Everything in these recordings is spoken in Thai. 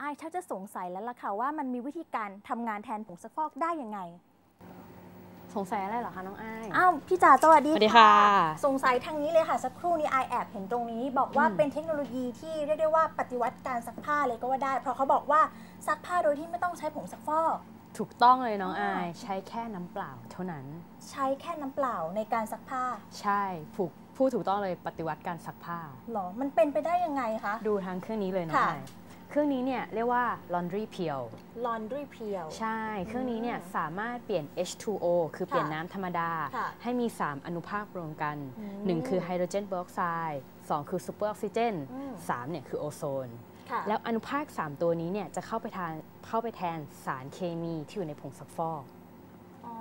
อายชักจะสงสัยแล้วล่ะค่ะว่ามันมีวิธีการทำงานแทนผงซักฟอกได้ยังไง สงสัยอะไรเหรอคะน้องอ้ายอ้าวพี่จ๋าสวัสดีสวัสดีค่ะ สงสัยทางนี้เลยค่ะ สักครู่นี้ไอแอบเห็นตรงนี้ บอกว่าอืมเป็นเทคโนโลยีที่เรียกได้ว่าปฏิวัติการซักผ้าเลยก็ว่าได้ เพราะเขาบอกว่าซักผ้าโดยที่ไม่ต้องใช้ผงซักฟอกถูกต้องเลยน้องอ๋ออายใช้แค่น้ำเปล่าเท่านั้น ใช้แค่น้ำเปล่าในการซักผ้า ใช่ผูกพูดถูกต้องเลยปฏิวัติการซักผ้าหรอ มันเป็นไปได้ยังไงคะ ดูทางเครื่องนี้เลยน้องค่ะอาย เครื่องนี้เนี่ยเรียกว่า laundry peel laundry peel ใช่ เครื่องนี้เนี่ยอืมสามารถเปลี่ยน H2O คือเปลี่ยนค่ะน้ำธรรมดาค่ะให้มี 3 อนุภาครวมกันอืม1คือไฮโดรเจนเปอร์ออกไซด์2คือซูเปอร์ออกซิเจนอืม3เนี่ยคือโอโซนค่ะแล้วอนุภาค 3 ตัวนี้เนี่ยจะเข้าไปทานเข้าไปแทนสารเคมีที่อยู่ในผงซักฟอกอ๋อ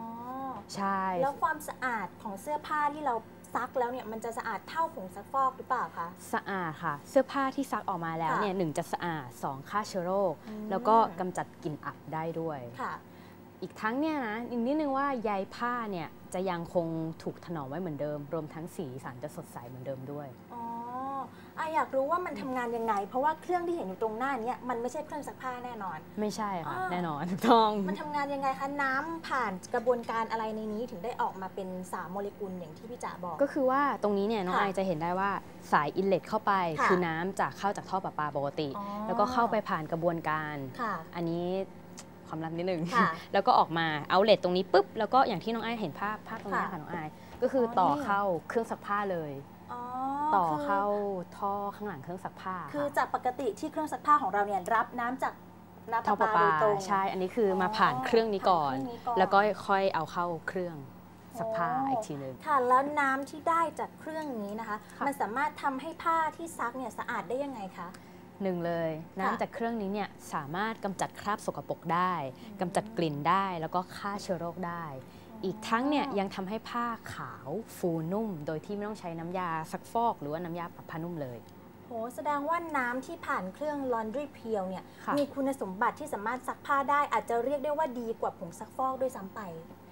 ใช่ แล้วความสะอาดของเสื้อผ้าที่เรา ซักแล้วเนี่ยมันจะสะอาดเท่าผงซักฟอกหรือเปล่าคะ สะอาดค่ะ เสื้อผ้าที่ซักออกมาแล้วค่ะเนี่ยหนึ่งจะสะอาด 2 ฆ่าเชื้อโรค อืม แล้วก็กำจัดกลิ่นอับได้ด้วย ค่ะ อีกทั้งเนี่ยนะอีกนิดนึงว่าใยผ้าเนี่ยจะยังคงถูกถนอมไว้เหมือนเดิม รวมทั้งสีสันจะสดใสเหมือนเดิมด้วย อ๋ออะอยากรู้ว่ามันทำงานยังไง เพราะว่าเครื่องที่เห็นอยู่ตรงหน้าเนี้มันไม่ใช่เครื่องซักผ้าแน่นอน ไม่ใช่ค่ะอ่าแน่นอนถูกต้อง มันทำงานยังไงคะน้ำผ่านกระบวนการอะไรในนี้ถึงได้ออกมาเป็นสามโมเลกุลอย่างที่พี่จ๋าบอก ก็คือว่าตรงนี้เนี่ยน้องค่ะไอจะเห็นได้ว่าสายอินเลตเข้าไปค่ะคือน้ำจากเข้าจากท่อประปาปกติอ๋อแล้วก็เข้าไปผ่านกระบวนการค่ะอันนี้ความลับนิดนึงค่ะแล้วก็ออกมาเอาเลตตรงนี้ปุ๊บ แล้วก็อย่างที่น้องไอายเห็นภาพภาพตรงนี้ค่ะค่ะน้องไอายก็คือออต่อนี่เข้าเครื่องซักผ้าเลยอ๋อ ต่อคือเข้าท่อข้างหลังเครื่องซักผ้า คือค่ะจากปกติที่เครื่องซักผ้าของเราเนี่ยรับน้ำจากน้ำท่อปประระปาปาโดยตรงใช่ อันนี้คือมาผ่านเครื่องนี้ก่อนผ่านเครื่องนี้ก่อน แล้วก็ค่อยเอาเข้าเครื่องซักผ้าโอ้อีกทีหนึงค่ะแล้วน้ำที่ได้จากเครื่องนี้นะคะค่ะมันสามารถทำให้ผ้าที่ซักเนี่ยสะอาดได้ยังไงคะหนึ่งเลยค่ะน้ำจากเครื่องนี้เนี่ยสามารถกำจัดคราบสกปรกได้อืมกำจัดกลิ่นได้แล้วก็ฆ่าเชื้อโรคได้ อีกทั้งเนี่ยยังทำให้ผ้าขาวฟูนุ่ม โดยที่ไม่ต้องใช้น้ำยาซักฟอก หรือว่าน้ำยาปรับผ้านุ่มเลย โหแสดงว่าน้ำที่ผ่านเครื่อง laundry peel เนี่ยค่ะมีคุณสมบัติที่สามารถซักผ้าได้อาจจะเรียกได้ว่าดีกว่าผงซักฟอกด้วยซ้ำไป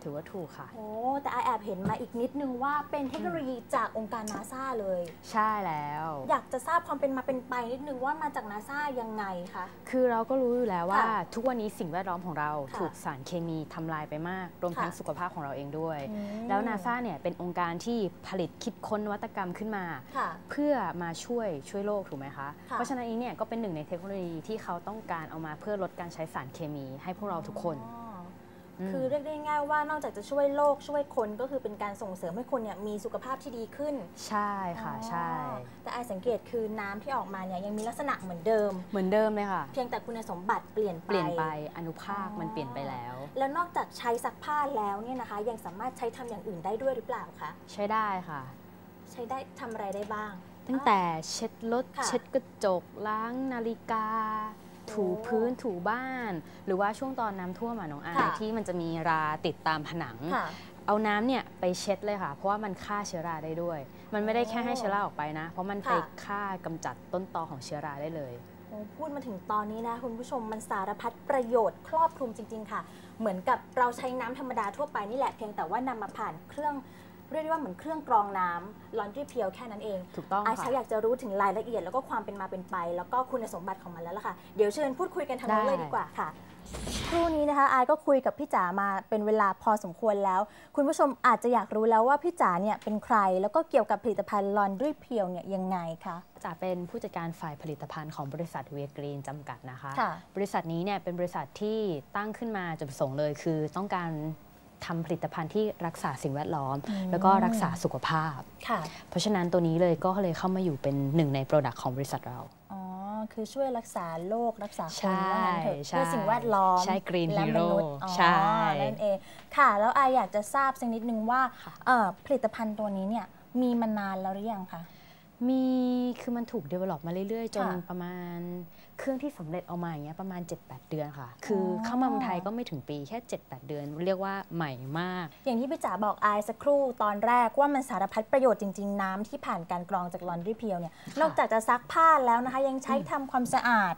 ถือว่าถูกค่ะ โอ้ แต่อาแอบเห็นมาอีกนิดนึงว่าเป็นเทคโนโลยีจากองค์การนาซาเลย ใช่แล้ว อยากจะทราบความเป็นมาเป็นไปนิดนึงว่ามาจากนาซายังไงคะ คือเราก็รู้อยู่แล้วว่าค่ะทุกวันนี้สิ่งแวดล้อมของเราค่ะถูกสารเคมีทำลายไปมาก รวมทั้งค่ะสุขภาพของเราเองด้วยอืมแล้วนาซาเนี่ยเป็นองค์การที่ผลิตคิดค้นนวัตกรรมขึ้นมาค่ะเพื่อมาช่วยช่วยโลกถูกไหมคะค่ะเพราะฉะนั้นนี้เนี่ยก็เป็นหนึ่งในเทคโนโลยีที่เขาต้องการเอามาเพื่อลดการใช้สารเคมีให้พวกเราทุกคนอ๋อม คือเรียกได้ง่ายว่านอกจากจะช่วยโลกช่วยคนก็คือเป็นการส่งเสริมให้คนเนี่ยมีสุขภาพที่ดีขึ้น ใช่ค่ะอ๋อใช่ แต่ไอสังเกตคือน้ำที่ออกมาเนี่ยยังมีลักษณะเหมือนเดิม เหมือนเดิมเลยค่ะ เพียงแต่คุณสมบัติเปลี่ยนไปเปลี่ยนไปอนุภาคอ๋อมันเปลี่ยนไปแล้ว แล้วนอกจากใช้ซักผ้าแล้วเนี่ยนะคะ ยังสามารถใช้ทำอย่างอื่นได้ด้วยหรือเปล่าคะใช้ได้ค่ะ ใช้ได้ทำอะไรได้บ้าง ตั้งแต่เช็ดรถค่ะเช็ดกระจกล้างนาฬิกา ถูโอ้พื้นถูบ้าน หรือว่าช่วงตอนน้ำท่วมอะน้องอายค่ะที่มันจะมีราติดตามผนังค่ะเอาน้ำเนี่ยไปเช็ดเลยค่ะ เพราะว่ามันฆ่าเชื้อราได้ด้วย มันไม่ได้แค่ให้โอ้เชื้อราออกไปนะ เพราะมันไปค่ะฆ่ากำจัดต้นตอของเชื้อราได้เลยโอ้พูดมาถึงตอนนี้นะคุณผู้ชมมันสารพัดประโยชน์ครอบคลุมจริง ๆ ค่ะ เหมือนกับเราใช้น้ำธรรมดาทั่วไปนี่แหละเพียงแต่ว่านำมาผ่านเครื่อง เรียกได้ว่าเหมือนเครื่องกรองน้ำ laundry peel แค่นั้นเองถูกต้องอาค่ะชัยอยากจะรู้ถึงรายละเอียด แล้วก็ความเป็นมาเป็นไป แล้วก็คุณสมบัติของมันแล้วล่ะค่ะ เดี๋ยวเชิญพูดคุยกันทางนู้นได้เลยดีกว่าค่ะครู่นี้นะคะอายก็คุยกับพี่จ๋ามาเป็นเวลาพอสมควรแล้ว คุณผู้ชมอาจจะอยากรู้แล้วว่าพี่จ๋าเนี่ยเป็นใคร แล้วก็เกี่ยวกับผลิตภัณฑ์ laundry peel เนี่ยยังไงคะจะเป็นผู้จัดการฝ่ายผลิตภัณฑ์ของบริษัทเวียกรีนจำกัดนะคะค่ะบริษัทนี้เนี่ยเป็นบริษัทที่ตั้งขึ้นมาจุดประสงค์เลย คือต้องการ ทำผลิตภัณฑ์ที่รักษาสิ่งแวดล้อมอืมแล้วก็รักษาสุขภาพค่ะเพราะฉะนั้นตัวนี้เลยก็เลยเข้ามาอยู่เป็นหนึ่งในโปรดักต์ของบริษัทเราอ๋อคือช่วยรักษาโรครักษาคใช่นว่างั้นเถอะใช่เพื่อสิ่งแวดล้อมใช่ Green และม Hero นุษย์อ๋อใช่นั่นเองค่ะ แล้วอายอยากจะทราบสักนิดนึงว่าค่ะเอ่อผลิตภัณฑ์ตัวนี้เนี่ยมีมานานแล้วหรือยังคะ มีคือมันถูก develop มาเรื่อยๆ จนค่ะประมาณเครื่องที่สำเร็จออกมาอย่างเงี้ยประมาณ 7-8 เดือนค่ะ คือออเข้ามาเมืองไทยก็ไม่ถึงปีแค่ 7-8 เดือน เรียกว่าใหม่มาก อย่างที่พี่จ๋าบอกอายสักครู่ตอนแรกว่ามันสารพัดประโยชน์จริง ๆ น้ำที่ผ่านการกรองจาก laundry peel เนี่ยนอกจากจะซักผ้าแล้วนะคะ ยังใช้ทำความสะอาด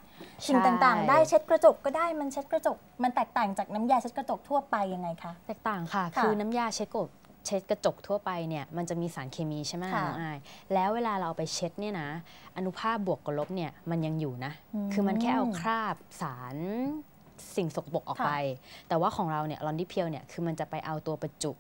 สิ่งต่างๆ ได้เช็ดกระจกก็ได้มันเช็ดกระจก มันแตกต่างจากน้ำยาเช็ดกระจกทั่วไปยังไงคะแตกต่างค่ะค่ะคือน้ำยาเช็ดกระจก เช็ดกระจกทั่วไปเนี่ยมันจะมีสารเคมีใช่ไหมค่ะน้องอาย แล้วเวลาเราเอาไปเช็ดเนี่ยนะ อนุภาคบวกกับลบเนี่ยมันยังอยู่นะ คือมันแค่เอาคราบสารสิ่งสกปรกออกค่ะไป แต่ว่าของเราเนี่ยลอนดี้เพียวเนี่ยคือมันจะไปเอาตัวประจุ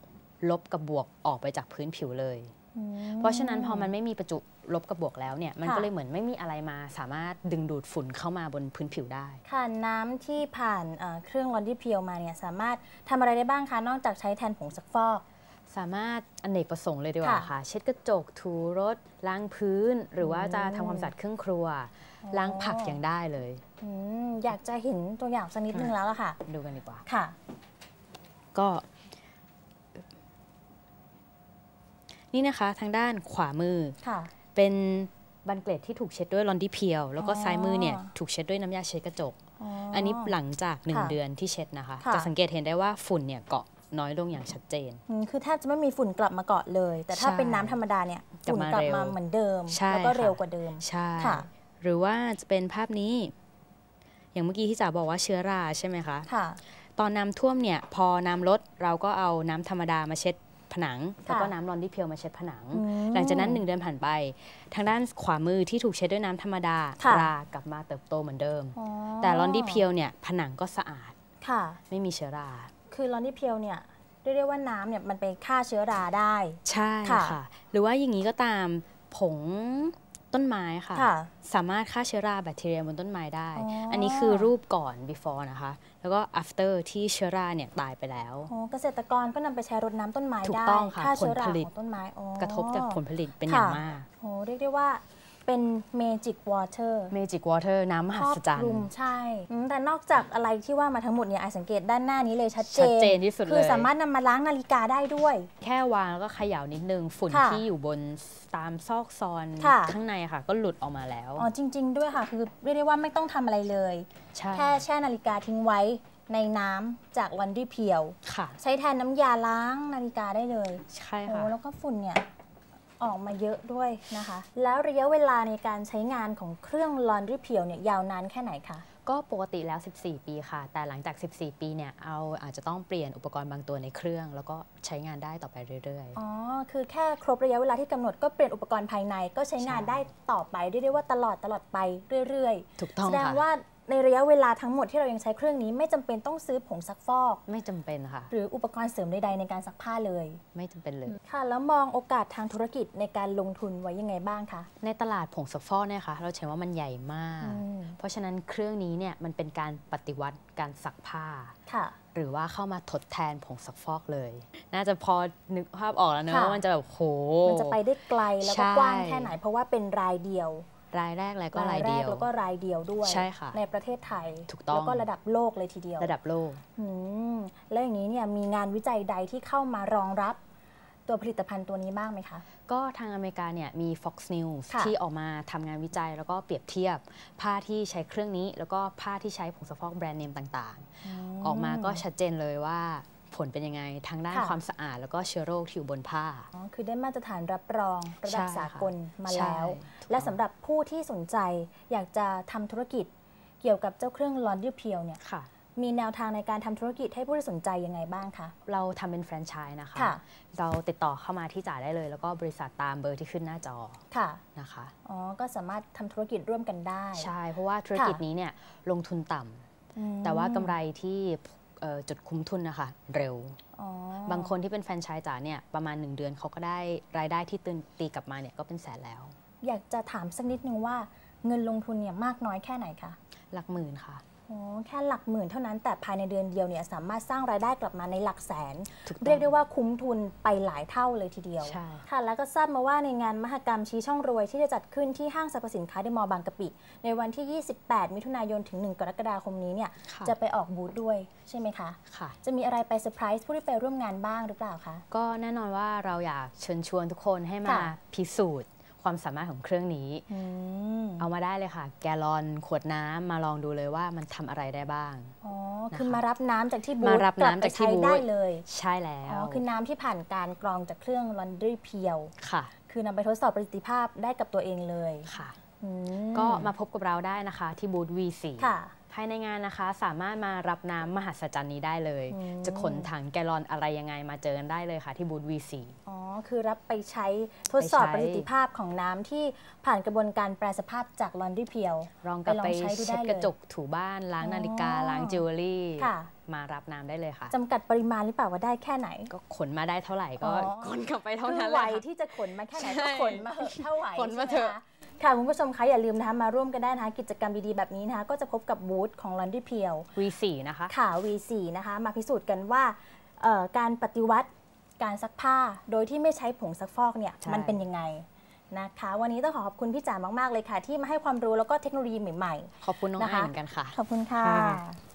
ลบกับบวกออกไปจากพื้นผิวเลยอืมเพราะฉะนั้นพอมันไม่มีประจุลบกับบวกแล้วเนี่ยมันค่ะก็เลยเหมือนไม่มีอะไรมาสามารถดึงดูดฝุ่นเข้ามาบนพื้นผิวได้ ค่ะน้ำที่ผ่านเอ่อเครื่องลอนดี้เพียวมาเนี่ยสามารถทำอะไรได้บ้างคะนอกจากใช้แทนผงซักฟอก สามารถอเนกประสงค์เลยดีกว่าค่ะค่ะ เช็ดกระจกถูรถ ล้างพื้น หรือว่าจะทำความสะอาดเครื่องครัว ล้างผักยังได้เลยอืมอยากจะเห็นตัวอย่างสักนิดนึงแล้วล่ะค่ะ ดูกันดีกว่าค่ะ ก็นี่นะคะทางด้านขวามือค่ะเป็นบันเกล็ดที่ถูกเช็ดด้วยลอนดี้เพียว แล้วก็อ๋อซ้ายมือเนี่ยถูกเช็ดด้วยน้ำยาเช็ดกระจก อันนี้หลังจากค่ะ1เดือนที่เช็ดนะคะค่ะจะสังเกตเห็นได้ว่าฝุ่นเนี่ยเกาะ น้อยลงอย่างชัดเจนอืมคือแทบจะไม่มีฝุ่นกลับมาเกาะเลย แต่ถ้าใช่เป็นน้ำธรรมดาเนี่ยกลับฝุ่นมากลับเร็วมาเหมือนเดิมใช่แล้วก็ค่ะเร็วกว่าเดิมใช่ค่ะ หรือว่าจะเป็นภาพนี้ อย่างเมื่อกี้ที่จ๋าบอกว่าเชื้อราใช่ไหมคะค่ะ ตอนน้ำท่วมเนี่ย พอน้ำลดเราก็เอาน้ำธรรมดามาเช็ดผนัง แล้วก็น้ำลอนดี้เพียวมาเช็ดผนังอืมหลังจากนั้นหนึ่งเดือนผ่านไป ทางด้านขวามือที่ถูกเช็ดด้วยน้ำธรรมดาค่ะรากลับมาเติบโตเหมือนเดิมอ๋อแต่ลอนดี้เพียวเนี่ยผนังก็สะอาดค่ะไม่มีเชื้อรา คือลอนดี้เพียวเนี่ยเรียกได้ว่าน้ำเนี่ยมันไปฆ่าเชื้อราได้ ใช่ค่ะค่ะหรือว่าอย่างนี้ก็ตามผงต้นไม้ค่ะค่ะ สามารถฆ่าเชื้อราแบคทีเรียบนต้นไม้ได้อ๋ออัอันนี้คือรูปก่อน before นะคะ แล้วก็ after ที่เชื้อราเนี่ยตายไปแล้วโอ้เกษตรกรก็นำไปใช้รดน้ำต้นไม้ถูกได้ต้องค่ะฆ่าเชื้อราผลผลิตของต้นไม้อ๋อกระทบจากผลผลิตเป็นอย่างมากโอ้เรียกได้ว่า เป็นเมจิกวอเตอร์ Magic Water น้ำมคหัรอบศจรรคลุมย์ใช่อืมแต่นอกจากอะไรที่ว่ามาทั้งหมดเนี่ยไอสังเกตด้านหน้านี้เลยชัดเจนชัดเจนที่สุดเลย คือสามารถนำมาล้างนาฬิกาได้ด้วย แค่วางแล้วก็เขย่านิดนึงฝุ่นค่ะที่อยู่บนตามซอกซอนค่ะข้างในค่ะ ก็หลุดออกมาแล้ว อ๋อจริง ๆ ด้วยค่ะ คือเรียกได้ว่าไม่ต้องทำอะไรเลยใช่แค่แช่นาฬิกาทิ้งไว้ในน้ำจากวันดี้เพียวค่ะใช้แทนน้ำยาล้างนาฬิกาได้เลย ใช่โอ้ค่ะแล้วก็ฝุ่นเนี่ย ออกมาเยอะด้วยนะคะ แล้วระยะเวลาในการใช้งานของเครื่องลอนดรีเพียวเนี่ยยาวนานแค่ไหนคะก็ปกติแล้ว 14 ปีค่ะ แต่หลังจาก 14 ปีเนี่ย เอาอาจจะต้องเปลี่ยนอุปกรณ์บางตัวในเครื่อง แล้วก็ใช้งานได้ต่อไปเรื่อยอ๋อ คือแค่ครบระยะเวลาที่กำหนดก็เปลี่ยนอุปกรณ์ภายในก็ใช้งานใช่ได้ต่อไปเรียกได้ว่าตลอดตลอดไปเรื่อยๆ ถูกๆต้องแสดงค่ะว่า ในระยะเวลาทั้งหมดที่เรายังใช้เครื่องนี้ ไม่จำเป็นต้องซื้อผงซักฟอก ไม่จำเป็นค่ะ หรืออุปกรณ์เสริมใดๆในการซักผ้าเลย ไม่จำเป็นเลยค่ะ แล้วมองโอกาสทางธุรกิจในการลงทุนไว้ยังไงบ้างคะในตลาดผงซักฟอกเนี่ยค่ะเราเห็นว่ามันใหญ่มากอืมเพราะฉะนั้นเครื่องนี้เนี่ยมันเป็นการปฏิวัติการซักผ้าค่ะหรือว่าเข้ามาทดแทนผงซักฟอกเลย น่าจะพอนึกภาพออกแล้วเนอะค่ะว่ามันจะแบบโหมันจะไปได้ไกลแล้วก็ใช่กว้างแค่ไหนเพราะว่าเป็นรายเดียว รายแรกแล้วก็รายแรเดีกยวแล้วก็รายเดียวด้วยใช่ค่ะในประเทศไทยถูกต้องแล้วก็ระดับโลกเลยทีเดียว ระดับโลกอืมแล้วอย่างนี้เนี่ยมีงานวิจัยใดที่เข้ามารองรับตัวผลิตภัณฑ์ตัวนี้บ้างไหมคะ ก็ทางอเมริกาเนี่ยมี Fox News ค่ะที่ออกมาทำงานวิจัยแล้วก็เปรียบเทียบ ผ้าที่ใช้เครื่องนี้ แล้วก็ผ้าที่ใช้ผงซักฟอกแบรนด์เนมต่างๆ ออกมาก็ชัดเจนเลยว่า ผลเป็นยังไงทางด้านค่ะความสะอาดแล้วก็เชื้อโรคที่อยู่บนผ้าอ๋อคือได้มาตรฐานรับรองระดับใช่ค่ะสากลมาใช่แล้วถูกต้องและสำหรับผู้ที่สนใจอยากจะทำธุรกิจ เกี่ยวกับเจ้าเครื่องลอนดี้เพียวเนี่ยค่ะมีแนวทางในการทำธุรกิจให้ผู้ที่สนใจยังไงบ้างคะ เราทำเป็นแฟรนไชส์นะคะค่ะเราติดต่อเข้ามาที่จ่าได้เลย แล้วก็บริษัทตามเบอร์ที่ขึ้นหน้าจอค่ะนะคะ อ๋อ ก็สามารถทำธุรกิจร่วมกันได้ ใช่ เพราะว่าธุรกิจนี้เนี่ยลงทุนต่ำอืมแต่ว่ากำไรที่เอ่อ จุดคุ้มทุนนะคะเร็วอ๋อบางคนที่เป็นแฟรนไชส์จ๋าเนี่ยประมาณ 1 เดือนเขาก็ได้รายได้ที่ตื่นตีกลับมาเนี่ยก็เป็นแสนแล้ว อยากจะถามสักนิดนึงว่าเงินลงทุนเนี่ยมากน้อยแค่ไหนคะหลักหมื่นค่ะ โอ้แค่หลักหมื่นเท่านั้นแต่ภายในเดือนเดียวเนี่ยสามารถสร้างรายได้กลับมาในหลักแสนถูกต้องเรียกได้ว่าคุ้มทุนไปหลายเท่าเลยทีเดียวใช่ค่ะแล้วก็ทราบมาว่าในงานมหกรรมชี้ช่องรวยที่จะจัดขึ้นที่ห้างสรรพสินค้าเดอะมอลล์บางกะปิ ในวันที่ 28 มิถุนายนถึง 1 กรกฎาคมนี้เนี่ยค่ะจะไปออกบูธด้วยใช่ไหมคะค่ะจะมีอะไรไปเซอร์ไพรส์ผู้ที่ไปร่วมงานบ้างหรือเปล่าคะก็แน่นอนว่าเราอยากเชิญชวนทุกคนให้มาค่ะพิสูจน์ ความสามารถของเครื่องนี้อืมเอามาได้เลยค่ะ แกลลอนขวดน้ำมาลองดูเลยว่ามันทำอะไรได้บ้าง อ๋อนะคะคือมารับน้ำจากที่บูธมารับน้ำจากที่ลับไปบูธใช้ได้เลย ใช่แล้อ๋อวคือน้ำที่ผ่านการกรองจากเครื่องลอนดรีเพียวค่ะ คือนำไปทดสอบประสิทธิภาพได้กับตัวเองเลย ค่ะอืก็มาพบกับเราได้นะคะ ที่บูธ V4 ค่ะายในงานนะคะ สามารถมารับน้ำมหัศจรรย์นี้ได้เลยอืมจะขนถังแกลลอนอะไรยังไงมาเจอกันได้เลยค่ะ ที่บูธ V4 อ๋อ คือรับไปใช้ทดสอบไปใช้ประสิทธิภาพของน้ำที่ผ่านกระบวนการแปรสภาพจากลอนดี้เพียวลองกลับไปลองไปใช้ดูได้เช็ดเลยกระจกถูบ้านล้างนาฬิกาอ๋อล้างจิวเวลรี่ค่ะมารับน้ำได้เลยค่ะจำกัดปริมาณหรือเปล่าว่าได้แค่ไหน ก็ขนมาได้เท่าไหร่ก็อ๋อขนกลับไปเท่าคือนั้นไหเลวยค่ะที่จะขนมาแค่ไหนใช่ก็ขนมาเหอะเท่าไหวขนมาเถอะใช่ไห คค่ะคุณผู้ชมคะอย่าลืมนะคะมาร่วมกันได้นะคะกิจกรรมดีๆแบบนี้นะคะก็จะพบกับบูธของ Laundry p e e l V4 นะคะค่ะ V4 นะคะมาพิสูจน์กันว่าเอ่อการปฏิวัติการซักผ้าโดยที่ไม่ใช้ผงซักฟอกเนี่ยใช่มันเป็นยังไงนะคะวันนี้ต้องขอขอบคุณพี่จ๋ามาก ๆ เลยค่ะ ที่มาให้ความรู้แล้วก็เทคโนโลยีใหม่ขอบคุณน้องนะคะไอเหมือนกันค่ะๆขอบคุณค่ะค่ะ